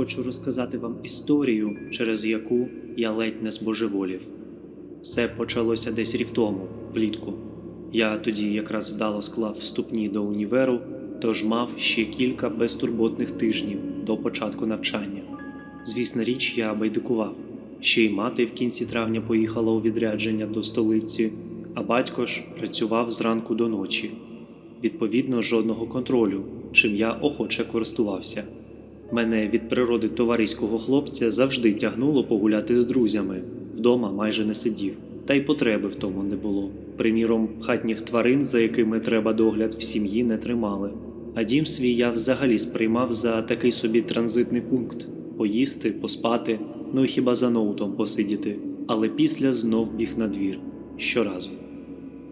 хочу розказати вам історію, через яку я ледь не збожеволів. Все почалося десь рік тому, влітку. Я тоді якраз вдало склав вступні до універу, тож мав ще кілька безтурботних тижнів до початку навчання. Звісна річ, я байдикував. Ще й мати в кінці травня поїхала у відрядження до столиці, а батько ж працював зранку до ночі. Відповідно, жодного контролю, чим я охоче користувався. Мене від природи товариського хлопця завжди тягнуло погуляти з друзями, вдома майже не сидів, та й потреби в тому не було. Приміром, хатніх тварин, за якими треба догляд в сім'ї, не тримали. А дім свій я взагалі сприймав за такий собі транзитний пункт поїсти, поспати, ну і хіба за ноутом посидіти, але після знов біг на двір щоразу.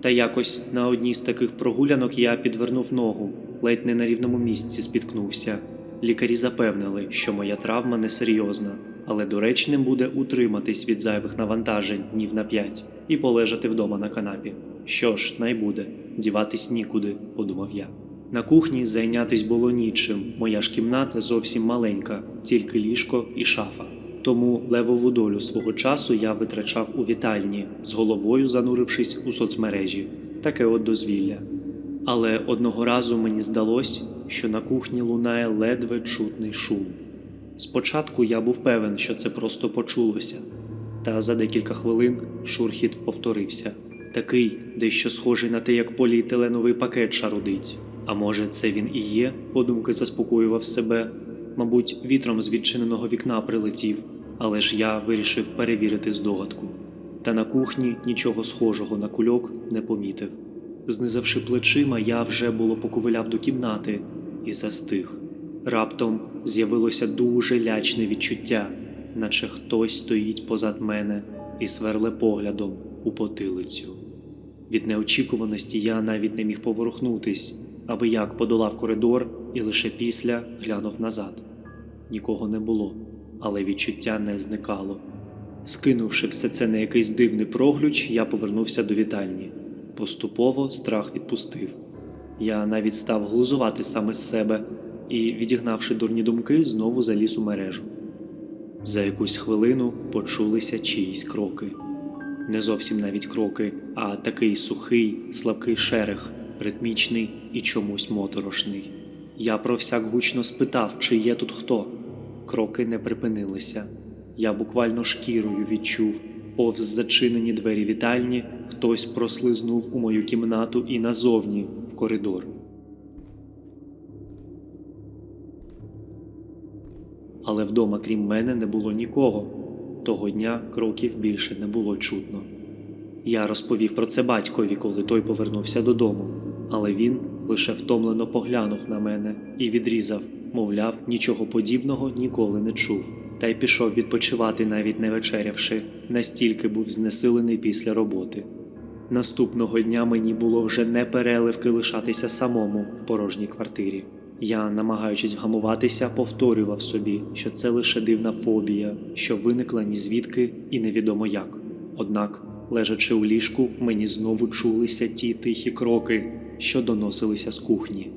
Та якось на одній з таких прогулянок я підвернув ногу, ледь не на рівному місці спіткнувся. Лікарі запевнили, що моя травма несерйозна, але доречним буде утриматись від зайвих навантажень днів на п'ять і полежати вдома на канапі. Що ж, найбуде, діватись нікуди, подумав я. На кухні зайнятись було нічим. Моя ж кімната зовсім маленька, тільки ліжко і шафа. Тому левову долю свого часу я витрачав у вітальні, з головою занурившись у соцмережі. Таке от дозвілля. Але одного разу мені здалось, що на кухні лунає ледве чутний шум. Спочатку я був певен, що це просто почулося, та за декілька хвилин шурхіт повторився такий, дещо схожий на те, як поліетиленовий пакет шарудить. А може, це він і є, подумки заспокоював себе. Мабуть, вітром з відчиненого вікна прилетів, але ж я вирішив перевірити здогадку. Та на кухні нічого схожого на кульок не помітив. Знизавши плечима, я вже було поковиляв до кімнати і застиг. Раптом з'явилося дуже лячне відчуття, наче хтось стоїть позад мене і сверле поглядом у потилицю. Від неочікуваності я навіть не міг поворухнутись, аби як подолав коридор і лише після глянув назад. Нікого не було, але відчуття не зникало. Скинувши все це на якийсь дивний проглюч, я повернувся до вітальні. Поступово страх відпустив. Я навіть став глузувати саме з себе і, відігнавши дурні думки, знову заліз у мережу. За якусь хвилину почулися чиїсь кроки. Не зовсім навіть кроки, а такий сухий, слабкий шерех, ритмічний і чомусь моторошний. Я про всяк гучно спитав, чи є тут хто. Кроки не припинилися. Я буквально шкірою відчув, повз зачинені двері вітальні, хтось прослизнув у мою кімнату і назовні коридор. Але вдома, крім мене, не було нікого. Того дня кроків більше не було чутно. Я розповів про це батькові, коли той повернувся додому, але він лише втомлено поглянув на мене і відрізав, мовляв, нічого подібного ніколи не чув, та й пішов відпочивати, навіть не вечерявши, настільки був знесилений після роботи. Наступного дня мені було вже не переливки лишатися самому в порожній квартирі. Я, намагаючись вгамуватися, повторював собі, що це лише дивна фобія, що виникла ні звідки і невідомо як. Однак, лежачи у ліжку, мені знову чулися ті тихі кроки, що доносилися з кухні.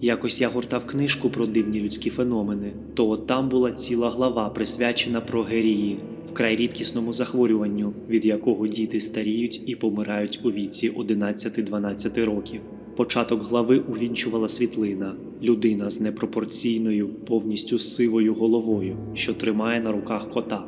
Якось я гортав книжку про дивні людські феномени, то от там була ціла глава, присвячена прогерії, вкрай рідкісному захворюванню, від якого діти старіють і помирають у віці 11-12 років. Початок глави увінчувала світлина, людина з непропорційною, повністю сивою головою, що тримає на руках кота.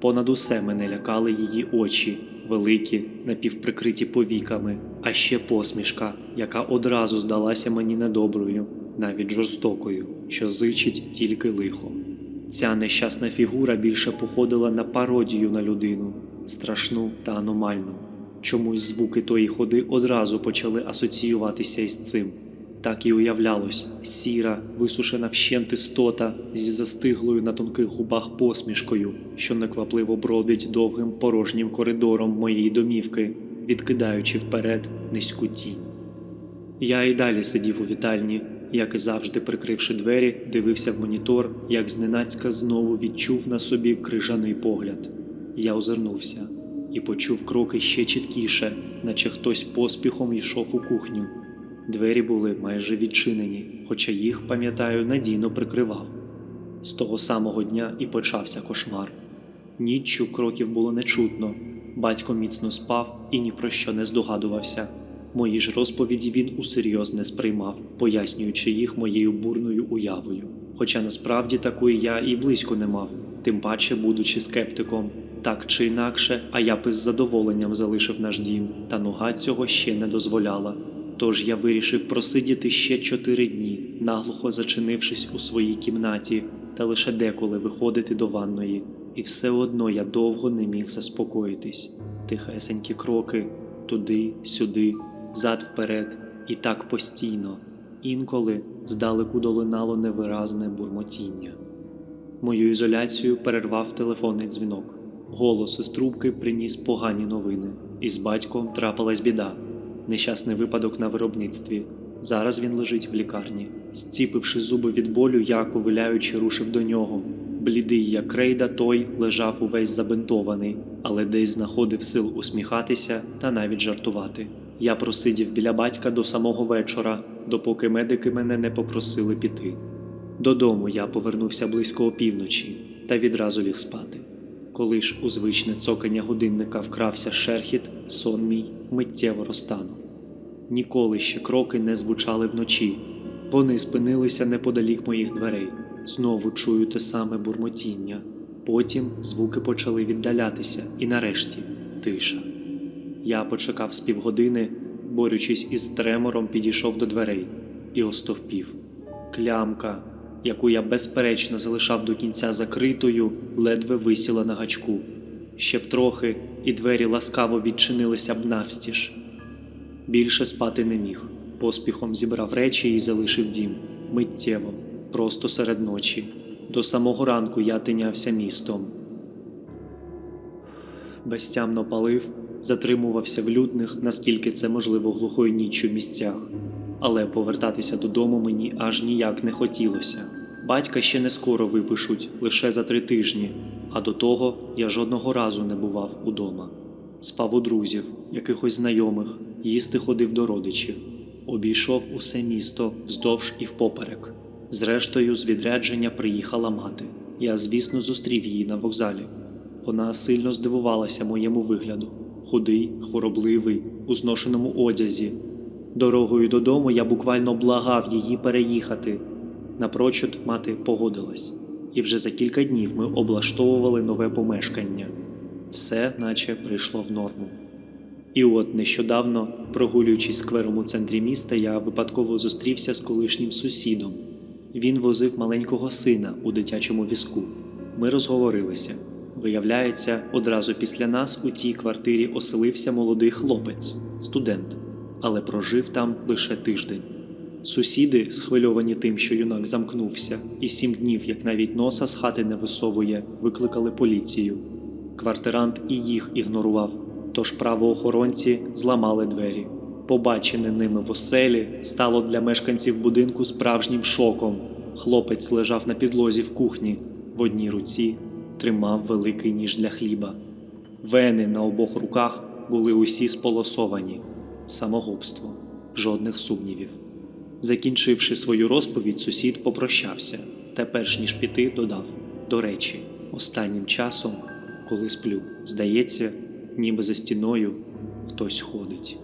Понад усе мене лякали її очі, великі, напівприкриті повіками, а ще посмішка, яка одразу здалася мені недоброю, навіть жорстокою, що зичить тільки лихо. Ця нещасна фігура більше походила на пародію на людину, страшну та аномальну. Чомусь звуки тої ходи одразу почали асоціюватися із цим. Так і уявлялось сіра, висушена вщент істота зі застиглою на тонких губах посмішкою, що неквапливо бродить довгим порожнім коридором моєї домівки, відкидаючи вперед низьку тінь. Я й далі сидів у вітальні, як і завжди, прикривши двері, дивився в монітор, як зненацька знову відчув на собі крижаний погляд. Я озирнувся і почув кроки ще чіткіше, наче хтось поспіхом йшов у кухню. Двері були майже відчинені, хоча їх, пам'ятаю, надійно прикривав. З того самого дня і почався кошмар. Ніччю кроків було не чутно. Батько міцно спав і ні про що не здогадувався. Мої ж розповіді він усерйоз не сприймав, пояснюючи їх моєю бурною уявою. Хоча насправді такої я і близько не мав, тим паче будучи скептиком. Так чи інакше, а я б із задоволенням залишив наш дім, та нога цього ще не дозволяла. Тож я вирішив просидіти ще чотири дні, наглухо зачинившись у своїй кімнаті, та лише деколи виходити до ванної. І все одно я довго не міг заспокоїтись. Тихесенькі кроки туди, сюди, взад вперед, і так постійно. Інколи здалеку долинало невиразне бурмотіння. Мою ізоляцію перервав телефонний дзвінок. Голос із трубки приніс погані новини. Із батьком трапилась біда. Нещасний випадок на виробництві. Зараз він лежить в лікарні. Зціпивши зуби від болю, я, ковиляючи, рушив до нього. Блідий, як крейда, той лежав увесь забинтований, але десь знаходив сил усміхатися та навіть жартувати. Я просидів біля батька до самого вечора, допоки медики мене не попросили піти. Додому я повернувся близько опівночі та відразу ліг спати. Коли ж у звичне цокання годинника вкрався шерхіт, сон мій миттєво розтанув. Ніколи ще кроки не звучали вночі. Вони спинилися неподалік моїх дверей. Знову чую те саме бурмотіння. Потім звуки почали віддалятися, і нарешті тиша. Я почекав з півгодини, борючись із тремором, підійшов до дверей і остовпів. Клямка, яку я безперечно залишав до кінця закритою, ледве висіла на гачку. Ще б трохи, і двері ласкаво відчинилися б навстіж. Більше спати не міг. Поспіхом зібрав речі і залишив дім. Миттєво, просто серед ночі. До самого ранку я тинявся містом. Безтямно палив, затримувався в людних, наскільки це можливо глухою ніччю місцях. Але повертатися додому мені аж ніяк не хотілося. Батька ще не скоро випишуть, лише за три тижні, а до того я жодного разу не бував удома. Спав у друзів, якихось знайомих, їсти ходив до родичів, обійшов усе місто вздовж і впоперек. Зрештою, з відрядження приїхала мати. Я, звісно, зустрів її на вокзалі. Вона сильно здивувалася моєму вигляду: худий, хворобливий, у зношеному одязі. Дорогою додому я буквально благав її переїхати. Напрочуд мати погодилась, і вже за кілька днів ми облаштовували нове помешкання. Все, наче прийшло в норму. І от нещодавно, прогулюючись сквером у центрі міста, я випадково зустрівся з колишнім сусідом. Він возив маленького сина у дитячому візку. Ми розговорилися. Виявляється, одразу після нас у тій квартирі оселився молодий хлопець, студент, але прожив там лише тиждень. Сусіди, схвильовані тим, що юнак замкнувся, і сім днів, як навіть носа з хати не висовує, викликали поліцію. Квартирант і їх ігнорував, тож правоохоронці зламали двері. Побачене ними в оселі стало для мешканців будинку справжнім шоком. Хлопець лежав на підлозі в кухні, в одній руці тримав великий ніж для хліба. Вени на обох руках були усі сполосовані. Самогубство, жодних сумнівів. Закінчивши свою розповідь, сусід попрощався та, перш ніж піти, додав: До речі, останнім часом, коли сплю, здається, ніби за стіною хтось ходить.